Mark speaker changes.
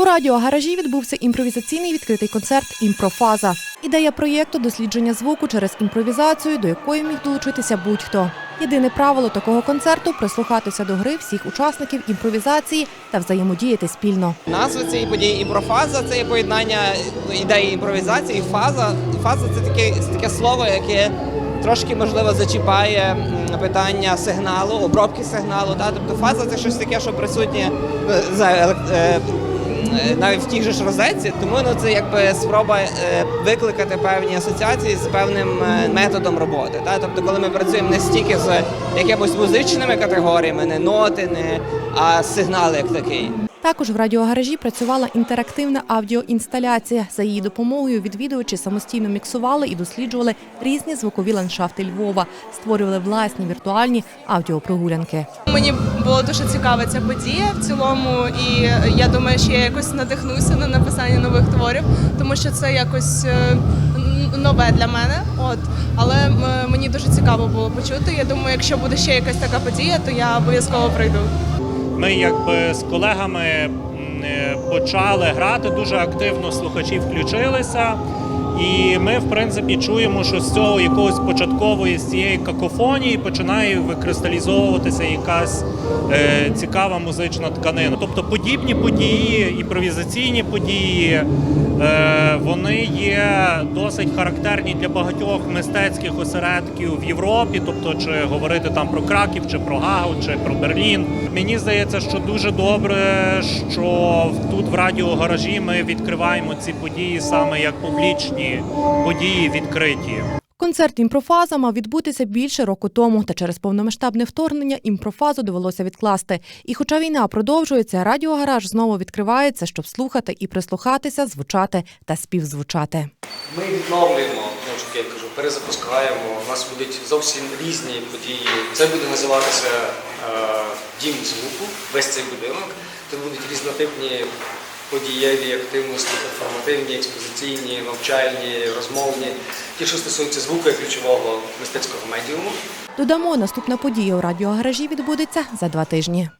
Speaker 1: У радіогаражі відбувся імпровізаційний відкритий концерт Імпрофаза. Ідея проєкту дослідження звуку через імпровізацію, до якої міг долучитися будь-хто. Єдине правило такого концерту прислухатися до гри всіх учасників імпровізації та взаємодіяти спільно.
Speaker 2: Назва цієї події імпрофаза це є поєднання ідеї імпровізації фаза. Фаза це таке, таке слово, яке трошки можливо зачіпає питання сигналу, обробки сигналу. Та? Тобто фаза це щось таке, що присутнє е, е, навіть в тій же ж розетці. Тому ну, це якби спроба е, викликати певні асоціації з певним е, методом роботи. Та? Тобто, коли ми працюємо не стільки з якимось музичними категоріями, не ноти, не, а сигнал як такий.
Speaker 1: Також в радіогаражі працювала інтерактивна аудіоінсталяція. За її допомогою відвідувачі самостійно міксували і досліджували різні звукові ландшафти Львова, створювали власні віртуальні аудіопрогулянки.
Speaker 3: Мені було дуже цікава ця подія в цілому, і я думаю, що я якось надихнуся на написання нових творів, тому що це якось е, нове для мене. От але мені дуже цікаво було почути. Я думаю, якщо буде ще якась така подія, то я обов'язково прийду.
Speaker 4: Ми якби з колегами е, почали грати дуже активно. Слухачі включилися. І ми, в принципі, чуємо, що з цього якогось початкової з цієї какофонії починає викристалізовуватися якась е, цікава музична тканина. Тобто подібні події, імпровізаційні події, вони є досить характерні для багатьох мистецьких осередків в Європі. Тобто, чи говорити там про Краків, чи про Гагу, чи про Берлін. Мені здається, що дуже добре, що тут в радіогаражі ми відкриваємо ці події саме як публічні події відкриті.
Speaker 1: Концерт імпрофаза мав відбутися більше року тому, та через повномасштабне вторгнення імпрофазу довелося відкласти. І хоча війна продовжується, радіогараж знову відкривається, щоб слухати і прислухатися, звучати та співзвучати.
Speaker 5: Ми відновлюємо, ж я кажу, перезапускаємо. У нас будуть зовсім різні події. Це буде називатися е, Дім звуку, весь цей будинок. Тут будуть різнотипні подієві активності, перформативні, експозиційні, навчальні, розмовні, ті, що стосуються звуку як ключового мистецького медіуму.
Speaker 1: Додамо, наступна подія у радіогаражі відбудеться за два тижні.